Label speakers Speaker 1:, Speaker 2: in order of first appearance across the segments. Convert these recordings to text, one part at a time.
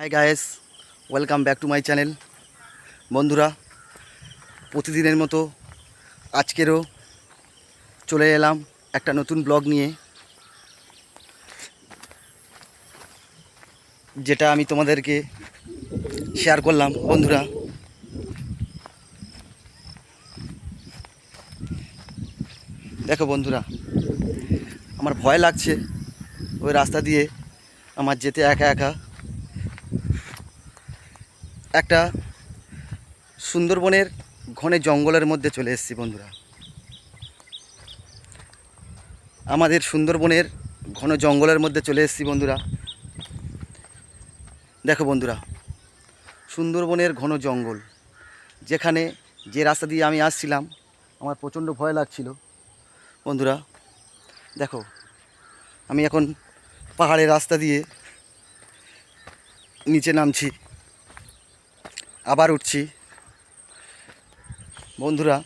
Speaker 1: Hi guys welcome back to my channel বন্ধুরা, প্রতিদিনের মতো আজকেরও চলে এলাম একটা নতুন ব্লগ নিয়ে, যেটা আমি তোমাদেরকে শেয়ার করলাম। বন্ধুরা, দেখো বন্ধুরা, আমার ভয় লাগছে ওই রাস্তা দিয়ে আমার যেতে একা একা। একটা সুন্দরবনের ঘনে জঙ্গলের মধ্যে চলে এসেছি বন্ধুরা। আমাদের সুন্দরবনের ঘন জঙ্গলের মধ্যে চলে এসেছি বন্ধুরা। দেখো বন্ধুরা, সুন্দরবনের ঘন জঙ্গল, যেখানে যে রাস্তা দিয়ে আমি আসছিলাম, আমার প্রচণ্ড ভয় লাগছিল। বন্ধুরা, দেখো, আমি এখন পাহাড়ের রাস্তা দিয়ে নিচে নামছি। আবার উঠছি। বন্ধুরা,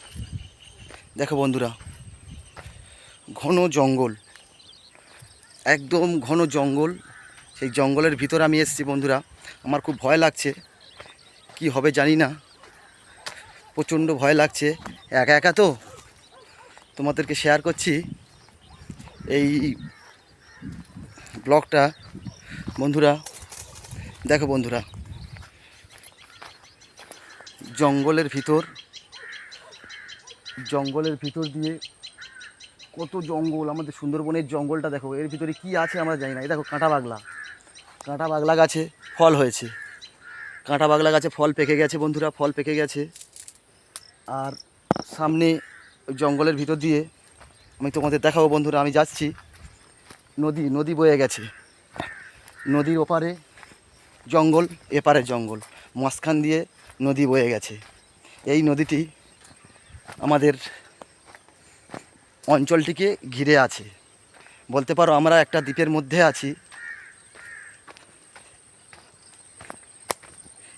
Speaker 1: দেখো বন্ধুরা, ঘন জঙ্গল, একদম ঘন জঙ্গল। সেই জঙ্গলের ভিতর আমি এসেছি বন্ধুরা। আমার খুব ভয় লাগছে, কি হবে জানি না। প্রচণ্ড ভয় লাগছে। একা একা তো? তোমাদেরকে শেয়ার করছি। এই ব্লগটা বন্ধুরা, দেখো বন্ধুরা। জঙ্গলের ভিতর জঙ্গলের ভিতর দিয়ে কত জঙ্গল, আমাদের সুন্দরবনের জঙ্গলটা দেখো, এর ভিতরে কি আছে আমরা জানি না। এই দেখো কাঁটা বাগলা কাঁটা বাগলা গাছে ফল হয়েছে। কাঁটা বাগলা গাছে ফল পেকে গেছে বন্ধুরা, ফল পেকে গেছে। আর সামনে জঙ্গলের ভিতর দিয়ে আমি তোমাদের দেখাবো বন্ধুরা, আমি যাচ্ছি। নদী নদী বয়ে গেছে। নদীর ওপারে জঙ্গল, এপারে জঙ্গল। মাঝখান দিয়ে নদী বয়ে গেছে। এই নদীটি আমাদের অঞ্চলটিকে ঘিরে আছে। বলতে পারো আমরা একটা দ্বীপের মধ্যে আছি।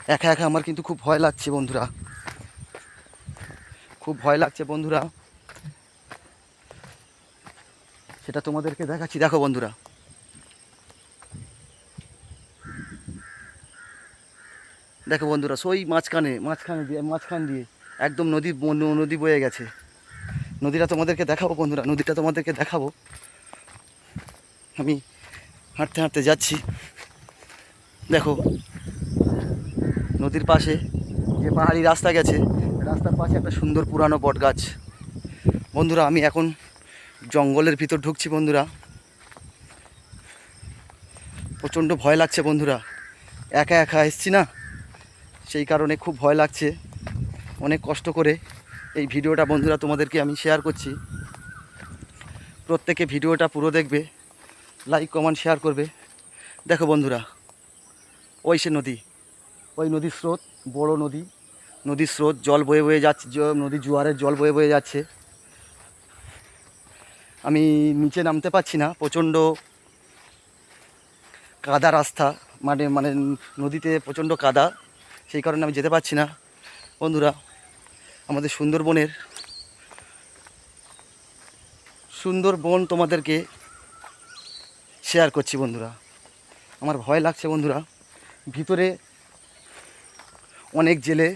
Speaker 1: একা একা আমার কিন্তু খুব ভয় লাগছে বন্ধুরা। খুব ভয় লাগছে বন্ধুরা। সেটা তোমাদেরকে দেখাচ্ছি। দেখো বন্ধুরা। দেখো বন্ধুরা, সই মাঝখানে মাঝখানে দিয়ে, মাঝখান দিয়ে একদম নদী নদী বয়ে গেছে। নদীটা তোমাদেরকে দেখাবো বন্ধুরা, নদীটা তোমাদেরকে দেখাবো। আমি হাঁটতে হাঁটতে যাচ্ছি। দেখো, নদীর পাশে যে পাহাড়ি রাস্তা গেছে, রাস্তার পাশে একটা সুন্দর পুরানো বট গাছ বন্ধুরা, আমি এখন জঙ্গলের ভিতর ঢুকছি বন্ধুরা। প্রচণ্ড ভয় লাগছে বন্ধুরা। একা একা এসছি না? সেই কারণে খুব ভয় লাগছে। অনেক কষ্ট করে এই ভিডিওটা বন্ধুরা তোমাদেরকে আমি শেয়ার করছি। প্রত্যেকে ভিডিওটা পুরো দেখবে লাইক কমেন্ট শেয়ার করবে। দেখো বন্ধুরা, ওই সে নদী, ওই নদীর স্রোত, বড় নদী। নদীর স্রোত জল বয়ে বয়ে যাচ্ছে নদীর জোয়ারের জল বয়ে বয়ে যাচ্ছে। আমি নিচে নামতে পারছি না, প্রচণ্ড কাদা রাস্তা মানে মানে নদীতে প্রচণ্ড কাদা। সেই কারণে আমি যেতে পারছি না। বন্ধুরা, আমাদের সুন্দরবনের সুন্দরবন তোমাদেরকে শেয়ার করছি বন্ধুরা। আমার ভয় লাগছে বন্ধুরা, ভিতরে অনেক জেলে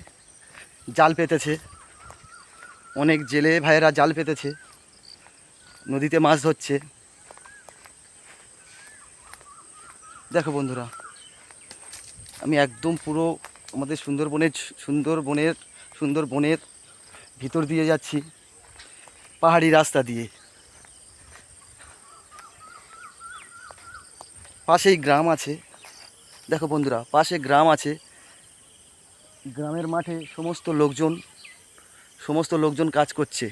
Speaker 1: জাল পেতেছে, অনেক জেলে ভাইয়েরা জাল পেতেছে, নদীতে মাছ ধরছে। দেখো বন্ধুরা, আমি একদম পুরো আমাদের সুন্দরবনের সুন্দরবনের সুন্দরবনের ভিতর দিয়ে যাচ্ছি, পাহাড়ি রাস্তা দিয়ে। পাশেই গ্রাম আছে। দেখো বন্ধুরা, পাশে গ্রাম আছে। গ্রামের মাঠে সমস্ত লোকজন সমস্ত লোকজন কাজ করছে।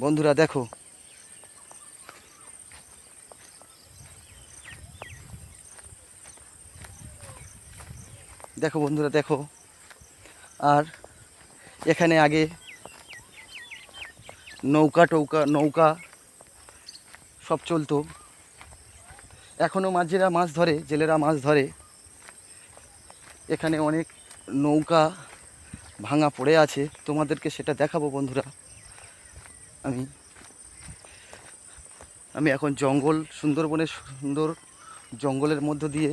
Speaker 1: বন্ধুরা, দেখো। দেখো বন্ধুরা, দেখো। আর এখানে আগে নৌকা, টৌকা, নৌকা সব চলতো। এখনও মাঝিরা মাছ ধরে, জেলেরা মাছ ধরে। এখানে অনেক নৌকা ভাঙা পড়ে আছে। তোমাদেরকে সেটা দেখাবো বন্ধুরা। আমি আমি এখন জঙ্গল, সুন্দরবনের সুন্দর জঙ্গলের মধ্য দিয়ে